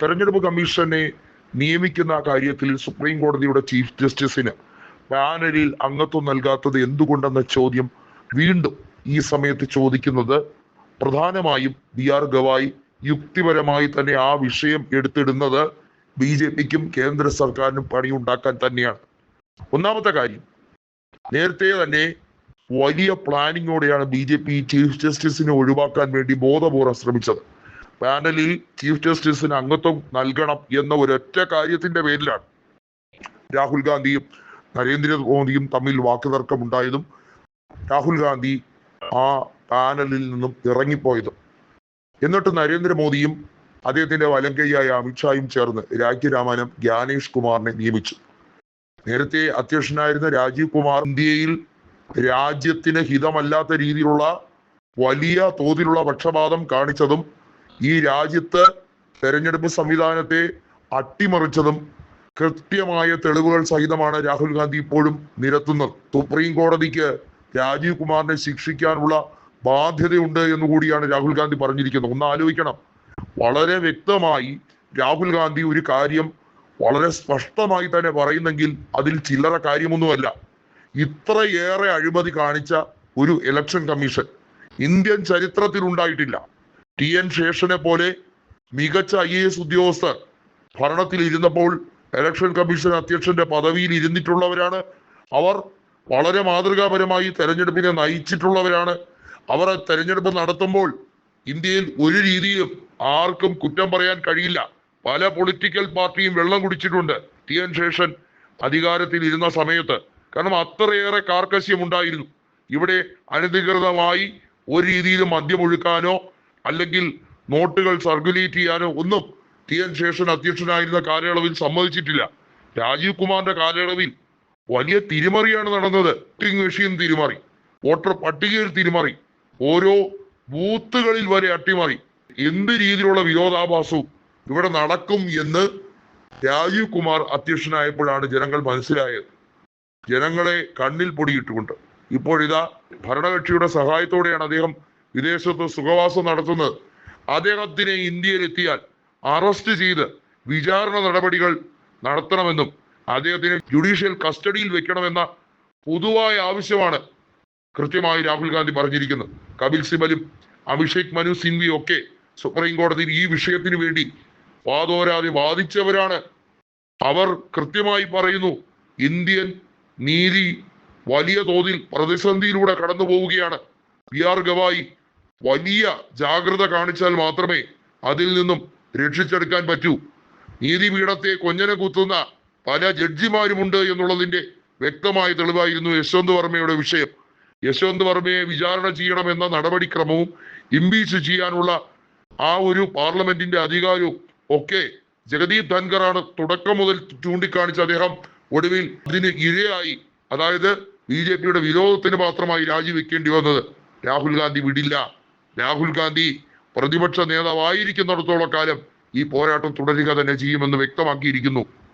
തെരഞ്ഞെടുപ്പ് കമ്മീഷനെ നിയമിക്കുന്ന കാര്യത്തിൽ സുപ്രീം കോടതിയുടെ ചീഫ് ജസ്റ്റിസിന് പാനലിൽ അംഗത്വം നൽകാത്തത് എന്തുകൊണ്ടെന്ന ചോദ്യം വീണ്ടും ഈ സമയത്ത് ചോദിക്കുന്നത് പ്രധാനമായും ബി ആർ ഗവായി യുക്തിപരമായി തന്നെ ആ വിഷയം എടുത്തിടുന്നത് ബി ജെ പിക്കും കേന്ദ്ര സർക്കാരിനും പണിയുണ്ടാക്കാൻ തന്നെയാണ്. ഒന്നാമത്തെ കാര്യം നേരത്തെ തന്നെ വലിയ പ്ലാനിങ്ങോടെയാണ് ബി ജെ പി ചീഫ് ജസ്റ്റിസിനെ ഒഴിവാക്കാൻ വേണ്ടി ബോധപൂർവം ശ്രമിച്ചത്. പാനലിൽ ചീഫ് ജസ്റ്റിസിന് അംഗത്വം നൽകണം എന്ന ഒരൊറ്റ കാര്യത്തിന്റെ പേരിലാണ് രാഹുൽ ഗാന്ധിയും നരേന്ദ്രമോദിയും തമ്മിൽ വാക്കുതർക്കം ഉണ്ടായതും രാഹുൽ ഗാന്ധി ആ പാനലിൽ നിന്നും ഇറങ്ങിപ്പോയതും. എന്നിട്ട് നരേന്ദ്രമോദിയും അദ്ദേഹത്തിന്റെ വലങ്കയ്യായ അമിത്ഷായും ചേർന്ന് രാജ്യരാമാനം ജ്ഞാനേഷ് കുമാറിനെ നിയമിച്ചു. നേരത്തെ അധ്യക്ഷനായിരുന്ന രാജീവ് കുമാർ ഇന്ത്യയിൽ രാജ്യത്തിന് ഹിതമല്ലാത്ത രീതിയിലുള്ള വലിയ തോതിലുള്ള പക്ഷപാതം കാണിച്ചതും ഈ രാജ്യത്ത് തെരഞ്ഞെടുപ്പ് സംവിധാനത്തെ അട്ടിമറിച്ചതും കൃത്യമായ തെളിവുകൾ സഹിതമാണ് രാഹുൽ ഗാന്ധി ഇപ്പോഴും നിരത്തുന്നത്. സുപ്രീം കോടതിക്ക് രാജീവ് കുമാറിനെ ശിക്ഷിക്കാനുള്ള ബാധ്യതയുണ്ട് എന്ന് കൂടിയാണ് രാഹുൽ ഗാന്ധി പറഞ്ഞിരിക്കുന്നത്. ഒന്ന് ആലോചിക്കണം. വളരെ വ്യക്തമായി രാഹുൽ ഗാന്ധി ഒരു കാര്യം വളരെ സ്പഷ്ടമായി തന്നെ പറയുന്നെങ്കിൽ അതിൽ ചില്ലറ കാര്യമൊന്നുമല്ല. ഇത്രയേറെ അഴിമതി കാണിച്ച ഒരു ഇലക്ഷൻ കമ്മീഷൻ ഇന്ത്യൻ ചരിത്രത്തിൽ ഉണ്ടായിട്ടില്ല. ടി എൻ ശേഷനെ പോലെ മികച്ച ഐ എ എസ് ഉദ്യോഗസ്ഥർ ഭരണത്തിൽ ഇരുന്നപ്പോൾ ഇലക്ഷൻ കമ്മീഷൻ അധ്യക്ഷന്റെ പദവിയിൽ ഇരുന്നിട്ടുള്ളവരാണ്. അവർ വളരെ മാതൃകാപരമായി തെരഞ്ഞെടുപ്പിനെ നയിച്ചിട്ടുള്ളവരാണ്. അവർ തെരഞ്ഞെടുപ്പ് നടത്തുമ്പോൾ ഇന്ത്യയിൽ ഒരു രീതിയിലും ആർക്കും കുറ്റം പറയാൻ കഴിയില്ല. പല പൊളിറ്റിക്കൽ പാർട്ടിയും വെള്ളം കുടിച്ചിട്ടുണ്ട് ടി എൻ ശേഷൻ അധികാരത്തിൽ ഇരുന്ന സമയത്ത്. കാരണം അത്രയേറെ കാർക്കശ്യം ഉണ്ടായിരുന്നു ഇവിടെ അനധികൃതമായി ഒരു രീതിയിലും മദ്യം ഒഴുക്കാനോ അല്ലെങ്കിൽ നോട്ടുകൾ സർക്കുലേറ്റ് ചെയ്യാനോ ഒന്നും ടി എൻ ശേഷൻ അധ്യക്ഷനായിരുന്ന കാലയളവിൽ സമ്മതിച്ചിട്ടില്ല. രാജീവ് കുമാറിന്റെ കാലയളവിൽ വലിയ തിരിമറിയാണ് നടന്നത്. വോട്ടിംഗ് മെഷീൻ തിരിമറി. വോട്ടർ പട്ടികയിൽ തിരിമറി. ഓരോ ബൂത്തുകളിൽ വരെ അട്ടിമറി. എന്ത് രീതിയിലുള്ള വിരോധാഭാസവും ഇവിടെ നടക്കും എന്ന് രാജീവ് കുമാർ അധ്യക്ഷനായപ്പോഴാണ് ജനങ്ങൾ മനസ്സിലായത്. ജനങ്ങളെ കണ്ണിൽ പൊടിയിട്ടുകൊണ്ട്. ഇപ്പോഴിതാ ഭരണകക്ഷിയുടെ സഹായത്തോടെയാണ് അദ്ദേഹം വിദേശത്ത് സുഖവാസം നടത്തുന്നത്. അദ്ദേഹത്തിനെ ഇന്ത്യയിൽ എത്തിയാൽ അറസ്റ്റ് ചെയ്ത് വിചാരണ നടപടികൾ നടത്തണമെന്നും അദ്ദേഹത്തിനെ ജുഡീഷ്യൽ കസ്റ്റഡിയിൽ വെക്കണമെന്ന പൊതുവായ ആവശ്യമാണ് കൃത്യമായി രാഹുൽ ഗാന്ധി പറഞ്ഞിരിക്കുന്നത്. കപിൽ സിബലും അഭിഷേക് മനു സിംഗ്വിയും ഒക്കെ സുപ്രീം കോടതിയിൽ ഈ വിഷയത്തിന് വേണ്ടി വാദോരാതെ വാദിച്ചവരാണ്. അവർ കൃത്യമായി പറയുന്നു ഇന്ത്യൻ നീതി വലിയ തോതിൽ പ്രതിസന്ധിയിലൂടെ കടന്നു പോവുകയാണ് പി ആർ ഗവായി വലിയ ജാഗ്രത കാണിച്ചാൽ മാത്രമേ അതിൽ നിന്നും രക്ഷിച്ചെടുക്കാൻ പറ്റൂ. നീതിപീഠത്തെ കൊഞ്ഞനെ കുത്തുന്ന പല ജഡ്ജിമാരുമുണ്ട് എന്നുള്ളതിന്റെ വ്യക്തമായ തെളിവായിരുന്നു യശ്വന്ത് വർമ്മയുടെ വിഷയം. യശ്വന്ത് വർമ്മയെ വിചാരണ ചെയ്യണമെന്ന നടപടിക്രമവും ഇംപീച്ച് ചെയ്യാനുള്ള ആ ഒരു പാർലമെന്റിന്റെ അധികാരവും ഒക്കെ ജഗദീപ് ധൻഖറാണ് തുടക്കം മുതൽ ചൂണ്ടിക്കാണിച്ച അദ്ദേഹം ഒടുവിൽ അതിന് ഇരയായി. അതായത് ബി ജെ പിയുടെ വിരോധത്തിന് മാത്രമായി രാജിവെക്കേണ്ടി വന്നത് രാഹുൽ ഗാന്ധി വിടില്ല. രാഹുൽ ഗാന്ധി പ്രതിപക്ഷ നേതാവായിരിക്കുന്നിടത്തോളം കാലം ഈ പോരാട്ടം തുടരുക തന്നെ ചെയ്യുമെന്ന് വ്യക്തമാക്കിയിരിക്കുന്നു.